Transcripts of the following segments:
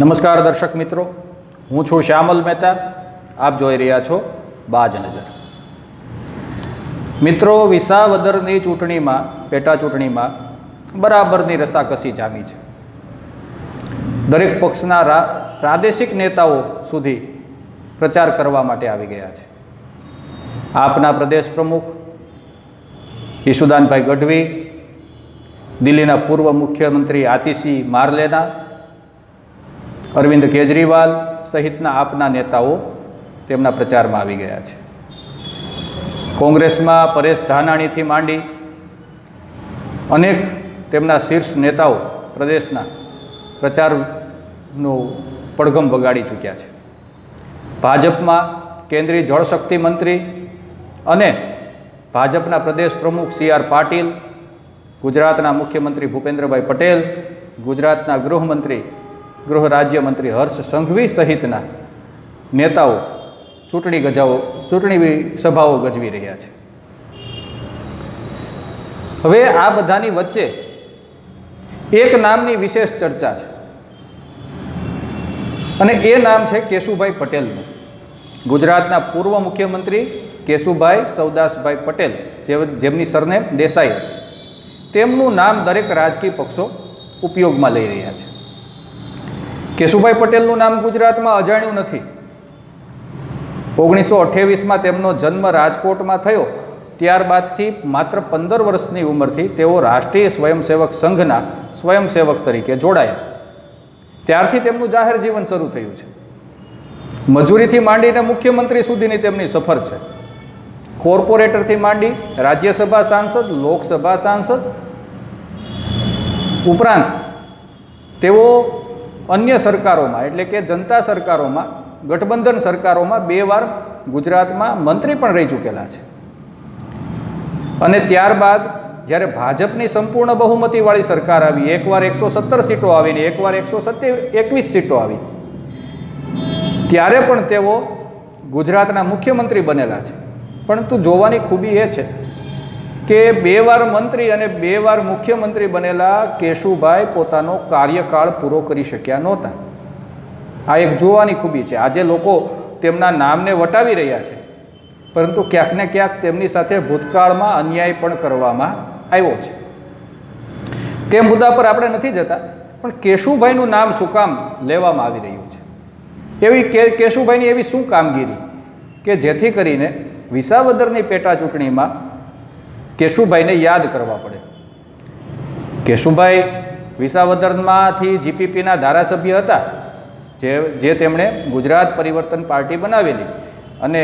નમસ્કાર દર્શક મિત્રો, હું છું શ્યામલ મહેતા. આપ જોઈ રહ્યા છો બાજ નજર. મિત્રો, વિસાવદરની ચૂંટણીમાં, પેટા ચૂંટણીમાં બરાબરની રસાકસી જામી છે. દરેક પક્ષના પ્રાદેશિક નેતાઓ સુધી પ્રચાર કરવા માટે આવી ગયા છે. આપના પ્રદેશ પ્રમુખ ઈશુદાનભાઈ ગઢવી, દિલ્હીના પૂર્વ મુખ્યમંત્રી આતિશી મારલેના અરવિંદ કેજરીવાલ સહિતના આપના નેતાઓ તેમના પ્રચારમાં આવી ગયા છે. કોંગ્રેસમાં પરેશ ધાનાણીથી માંડી અનેક તેમના શીર્ષ નેતાઓ પ્રદેશના પ્રચારનો પડઘમ વગાડી ચૂક્યા છે. ભાજપમાં કેન્દ્રીય જળશક્તિ મંત્રી અને ભાજપના પ્રદેશ પ્રમુખ સી આર પાટીલ, ગુજરાતના મુખ્યમંત્રી ભૂપેન્દ્રભાઈ પટેલ, ગુજરાતના ગૃહમંત્રી ગૃહ રાજ્યમંત્રી હર્ષ સંઘવી સહિતના નેતાઓ ચૂંટણી ગજાઓ, ચૂંટણી સભાઓ ગજવી રહ્યા છે. હવે આ બધાની વચ્ચે એક નામની વિશેષ ચર્ચા છે. અને એ નામ છે કેશુભાઈ પટેલનું. ગુજરાતના પૂર્વ મુખ્યમંત્રી કેશુભાઈ સૌદાસભાઈ પટેલ જેમની સરનેમ દેસાઈ હતી. તેમનું નામ દરેક રાજકીય પક્ષો ઉપયોગમાં લઈ રહ્યા છે. કેશુભાઈ પટેલનું નામ ગુજરાતમાં અજાણ્યું નથી. ઓગણીસો અઠ્યાવીસમાં તેમનો જન્મ રાજકોટમાં થયો. ત્યારબાદથી માત્ર પંદર વર્ષની ઉંમરથી તેઓ રાષ્ટ્રીય સ્વયંસેવક સંઘના સ્વયંસેવક તરીકે જોડાયા. ત્યારથી તેમનું જાહેર જીવન શરૂ થયું છે. મજૂરીથી માંડીને મુખ્યમંત્રી સુધીની તેમની સફર છે. કોર્પોરેટરથી માંડી રાજ્યસભા સાંસદ, લોકસભા સાંસદ. ઉપરાંત તેઓ અન્ય સરકારોમાં, એટલે કે જનતા સરકારોમાં, ગઠબંધન સરકારોમાં બે વાર ગુજરાતમાં મંત્રી પણ રહી ચૂકેલા છે. અને ત્યારબાદ જ્યારે ભાજપની સંપૂર્ણ બહુમતીવાળી સરકાર આવી, એકવાર એકસો સત્તર સીટો આવીને, એકવાર એકસો એકવીસ સીટો આવી, ત્યારે પણ તેઓ ગુજરાતના મુખ્યમંત્રી બનેલા છે. પરંતુ જોવાની ખૂબી એ છે કે બે વાર મંત્રી અને બે વાર મુખ્યમંત્રી બનેલા કેશુભાઈ પોતાનો કાર્યકાળ પૂરો કરી શક્યા નહોતા. આ એક જોવાની ખૂબી છે. આજે લોકો તેમના નામને વટાવી રહ્યા છે. પરંતુ ક્યાંક ને ક્યાંક તેમની સાથે ભૂતકાળમાં અન્યાય પણ કરવામાં આવ્યો છે. તે મુદ્દા પર આપણે નથી જતા, પણ કેશુભાઈનું નામ શું કામ લેવામાં આવી રહ્યું છે? એવી કેશુભાઈની એવી શું કામગીરી કે જેથી કરીને વિસાવદરની પેટા ચૂંટણીમાં કેશુભાઈને યાદ કરવા પડે. કેશુભાઈ વિસાવદરમાંથી જીપીપીના ધારાસભ્ય હતા, જે જે તેમણે ગુજરાત પરિવર્તન પાર્ટી બનાવેલી અને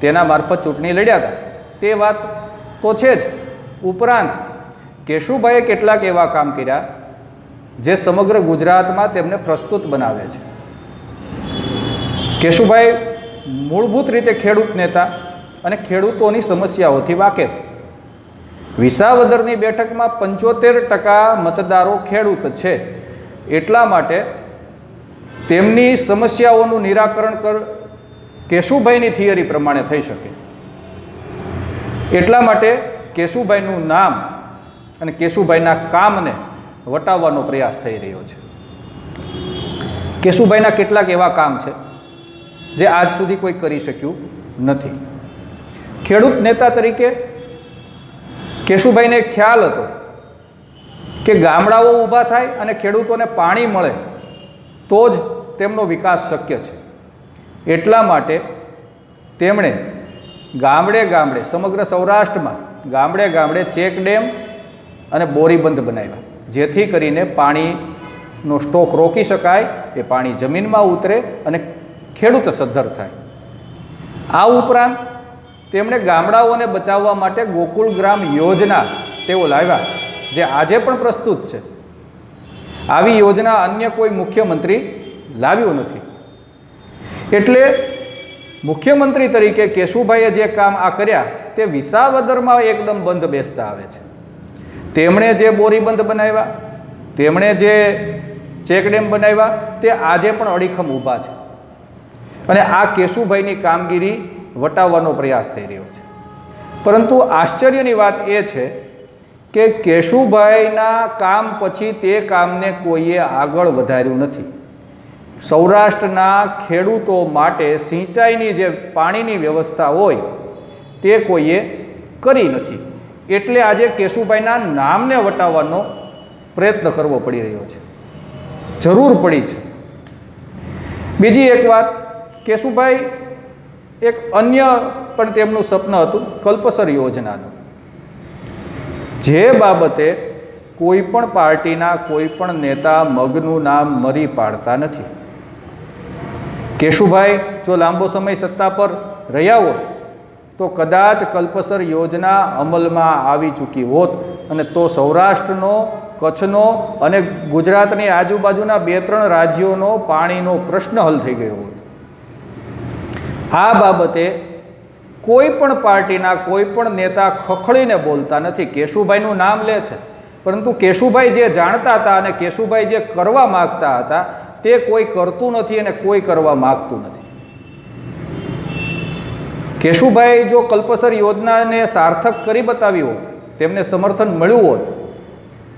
તેના મારફત ચૂંટણી લડ્યા હતા. તે વાત તો છે જ. ઉપરાંત, કેશુભાઈએ કેટલાક એવા કામ કર્યા, જે સમગ્ર ગુજરાતમાં તેમને પ્રસ્તુત બનાવે છે. કેશુભાઈ મૂળભૂત રીતે ખેડૂત નેતા અને ખેડૂતોની સમસ્યાઓથી વાકેફ. વિસાવદરની બેઠકમાં પંચોતેર ટકા મતદારો ખેડૂત છે. એટલા માટે તેમની સમસ્યાઓનું નિરાકરણ કર કેશુભાઈની થિયરી પ્રમાણે થઈ શકે. એટલા માટે કેશુભાઈનું નામ અને કેશુભાઈના કામને વટાવવાનો પ્રયાસ થઈ રહ્યો છે. કેશુભાઈના કેટલાક એવા કામ છે, જે આજ સુધી કોઈ કરી શક્યું નથી. ખેડૂત નેતા તરીકે કેશુભાઈને ખ્યાલ હતો કે ગામડાઓ ઊભા થાય અને ખેડૂતોને પાણી મળે, તો જ તેમનો વિકાસ શક્ય છે. એટલા માટે તેમણે ગામડે ગામડે, સમગ્ર સૌરાષ્ટ્રમાં ગામડે ગામડે ચેક ડેમ અને બોરીબંધ બનાવ્યા, જેથી કરીને પાણીનો સ્ટોક રોકી શકાય, એ પાણી જમીનમાં ઉતરે અને ખેડૂત સદ્ધર થાય. આ ઉપરાંત તેમણે ગામડાઓને બચાવવા માટે ગોકુળ ગ્રામ યોજના તેઓ લાવ્યા, જે આજે પણ પ્રસ્તુત છે. આવી યોજના અન્ય કોઈ મુખ્યમંત્રી લાવ્યું નથી. એટલે મુખ્યમંત્રી તરીકે કેશુભાઈએ જે કામ આ કર્યા, તે વિસાવદરમાં એકદમ બંધ બેસતા આવે છે. તેમણે જે બોરીબંધ બનાવ્યા, તેમણે જે ચેકડેમ બનાવ્યા, તે આજે પણ અડીખમ ઊભા છે. અને આ કેશુભાઈની કામગીરી વટાવવાનો પ્રયાસ થઈ રહ્યો છે. પરંતુ આશ્ચર્યની વાત એ છે કે કેશુભાઈના કામ પછી તે કામને કોઈએ આગળ વધાર્યું નથી. સૌરાષ્ટ્રના ખેડૂતો માટે સિંચાઈની જે પાણીની વ્યવસ્થા હોય તે કોઈએ કરી નથી. એટલે આજે કેશુભાઈના નામને વટાવવાનો પ્રયત્ન કરવો પડી રહ્યો છે. જરૂર પડી છે. બીજી એક વાત, કેશુભાઈ એક અન્ય પણ તેમનું સ્વપ્ન હતું કલ્પસર યોજનાનું. જે બાબતે કોઈ પણ પાર્ટીના કોઈ પણ નેતા મગનું નામ મરી પાડતા નથી. કેશુભાઈ, જો લાંબો સમય સત્તા પર રહ્યા હોત, તો કદાચ કલ્પસર યોજના અમલમાં આવી ચૂકી હોત અને તો સૌરાષ્ટ્રનો, કચ્છનો અને ગુજરાતની આજુબાજુના બે ત્રણ રાજ્યોનો પાણીનો પ્રશ્ન હલ થઈ ગયો હોત. આ બાબતે કોઈ પણ પાર્ટીના કોઈ પણ નેતા ખખડીને બોલતા નથી. કેશુભાઈનું નામ લે છે. પરંતુ કેશુભાઈ જે જાણતા હતા અને કેશુભાઈ જે કરવા માગતા હતા, તે કોઈ કરતું નથી અને કોઈ કરવા માગતું નથી. કેશુભાઈ જો કલ્પસર યોજનાને સાર્થક કરી બતાવી હોત, તેમને સમર્થન મળ્યું હોત,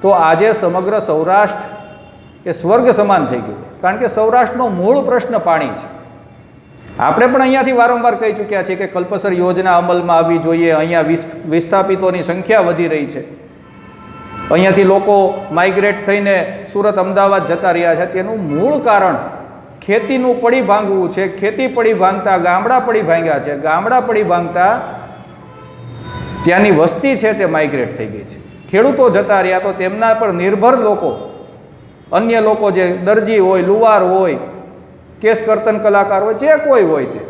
તો આજે સમગ્ર સૌરાષ્ટ્ર એ સ્વર્ગ સમાન થઈ ગયું કારણ કે સૌરાષ્ટ્રનો મૂળ પ્રશ્ન પાણી છે. આપણે પણ અહીંયાથી વારંવાર કહી ચૂક્યા છીએ કે કલ્પસર યોજના અમલમાં આવવી જોઈએ. અહીંયા વિસ, વિસ્થાપિતોની સંખ્યા વધી રહી છે. અહીંયાથી લોકો માઇગ્રેટ થઈને સુરત, અમદાવાદ જતા રહ્યા છે. તેનું મૂળ કારણ ખેતીનું પડી ભાંગવું છે. ખેતી પડી ભાંગતા, ગામડા પડી ભાંગ્યા છે. ગામડા પડી ભાંગતા ત્યાંની વસ્તી છે તે માઇગ્રેટ થઈ ગઈ છે. ખેડૂતો જતા રહ્યા તો તેમના પર નિર્ભર લોકો, અન્ય લોકો જે દરજી હોય, લુવાર હોય કેસ કર્તન કલાકાર હોય, જે કોઈ હોય તે.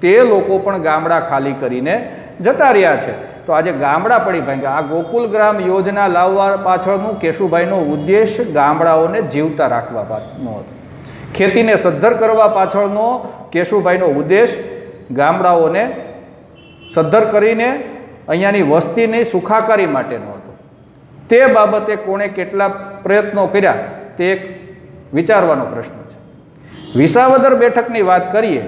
તે લોકો પણ ગામડા ખાલી કરીને જતા રહ્યા છે. તો આજે ગામડા પડી ભાંગ્યા આ ગોકુલ ગ્રામ યોજના લાવવા પાછળનું કેશુભાઈનો ઉદ્દેશ ગામડાઓને જીવતા રાખવાનો હતો. ખેતીને સદ્ધર કરવા પાછળનો કેશુભાઈનો ઉદ્દેશ ગામડાઓને સદ્ધર કરીને અહીંયાની વસ્તીની સુખાકારી માટેનો હતો. તે બાબતે કોણે કેટલા પ્રયત્નો કર્યા, તે એક વિચારવાનો પ્રશ્ન છે. વિસાવદર બેઠકની વાત કરીએ,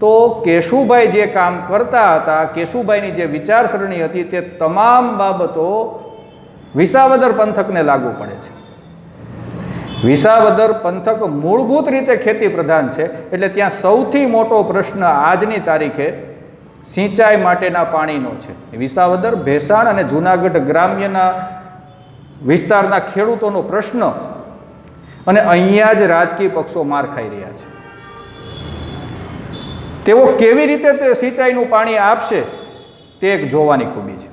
તો કેશુભાઈ જે કામ કરતા હતા, કેશુભાઈની જે વિચારસરણી હતી તે તમામ બાબતો વિસાવદર પંથકને લાગુ પડે છે. વિસાવદર પંથક મૂળભૂત રીતે ખેતી પ્રધાન છે, એટલે ત્યાં સૌથી મોટો પ્રશ્ન આજની તારીખે સિંચાઈ માટેના પાણીનો છે. વિસાવદર, ભેસાણ અને જૂનાગઢ ગ્રામ્યના વિસ્તારના ખેડૂતોનો પ્રશ્ન અને અહીંયા જ રાજકીય પક્ષો માર ખાઈ રહ્યા છે. તેઓ કેવી રીતે તે સિંચાઈનું પાણી આપશે તે એક જોવાની ખૂબી છે.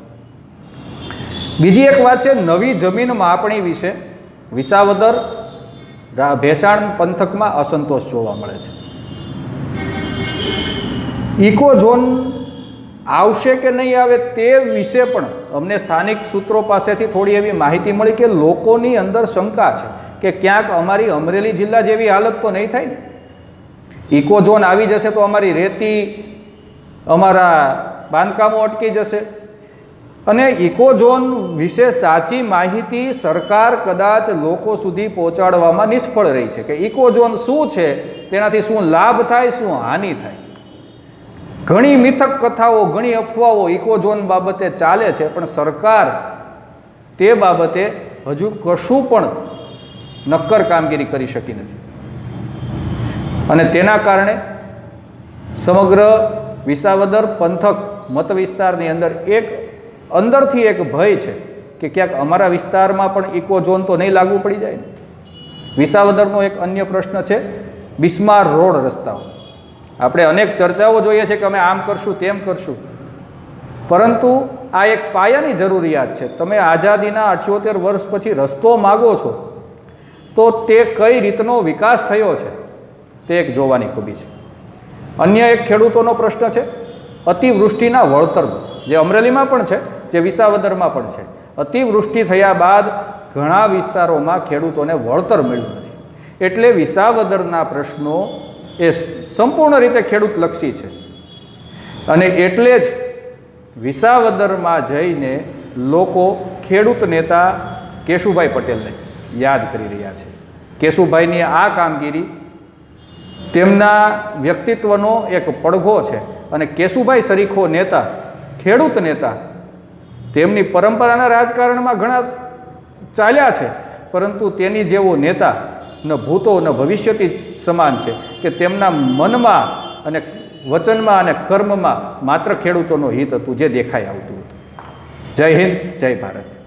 બીજી એક વાત છે, નવી જમીન માપણી વિશે વિસાવદર ભેસાણ પંથકમાં અસંતોષ જોવા મળે છે. ઇકો ઝોન આવશે કે નહીં આવે તે વિશે પણ અમને સ્થાનિક સૂત્રો પાસેથી થોડી એવી માહિતી મળી કે લોકોની અંદર શંકા છે કે ક્યાંક અમારી અમરેલી જિલ્લા જેવી હાલત તો નહીં થાય ને? ઇકો ઝોન આવી જશે તો અમારી રેતી, અમારા બાંધકામો અટકી જશે. અને ઇકો ઝોન વિશે સાચી માહિતી સરકાર કદાચ લોકો સુધી પહોંચાડવામાં નિષ્ફળ રહી છે કે ઇકો ઝોન શું છે, તેનાથી શું લાભ થાય, શું હાનિ થાય? ઘણી મિથક કથાઓ, ઘણી અફવાઓ ઇકોઝોન બાબતે ચાલે છે, પણ સરકાર તે બાબતે હજુ કશું પણ નક્કર કામગીરી કરી શકી નથી. અને તેના કારણે સમગ્ર વિસાવદર પંથક મત વિસ્તારની અંદર એક, અંદરથી એક ભય છે કે ક્યાંક અમારા વિસ્તારમાં પણ ઇકોઝોન તો નહીં લાગુ પડી જાય ને? વિસાવદરનો એક અન્ય પ્રશ્ન છે, બિસ્માર રોડ રસ્તાઓ. આપણે અનેક ચર્ચાઓ જોઈએ છે કે અમે આમ કરશું, તેમ કરશું. પરંતુ આ એક પાયાની જરૂરિયાત છે. તમે આઝાદીના અઠ્યોતેર વર્ષ પછી રસ્તો માગો છો, તો તે કઈ રીતનો વિકાસ થયો છે, તે એક જોવાની ખૂબી છે. અન્ય એક ખેડૂતોનો પ્રશ્ન છે, અતિવૃષ્ટિના વળતરનો જે અમરેલીમાં પણ છે, જે વિસાવદરમાં પણ છે. અતિવૃષ્ટિ થયા બાદ ઘણા વિસ્તારોમાં ખેડૂતોને વળતર મળ્યું નથી. એટલે વિસાવદરના પ્રશ્નો એ સંપૂર્ણ રીતે ખેડૂતલક્ષી છે. અને એટલે જ વિસાવદરમાં જઈને લોકો ખેડૂત નેતા કેશુભાઈ પટેલને યાદ કરી રહ્યા છે. કેશુભાઈની આ કામગીરી તેમના વ્યક્તિત્વનો એક પડઘો છે અને કેશુભાઈ સરીખો નેતા, ખેડૂત નેતા તેમની પરંપરાના રાજકારણમાં ઘણા ચાલ્યા છે. પરંતુ તેની જેવો નેતા ન ભૂતો ન ભવિષ્યથી સમાન છે કે તેમના મનમાં અને વચનમાં અને કર્મમાં માત્ર ખેડૂતોનું હિત હતું, જે દેખાઈ આવતું હતું. જય હિન્દ, જય ભારત.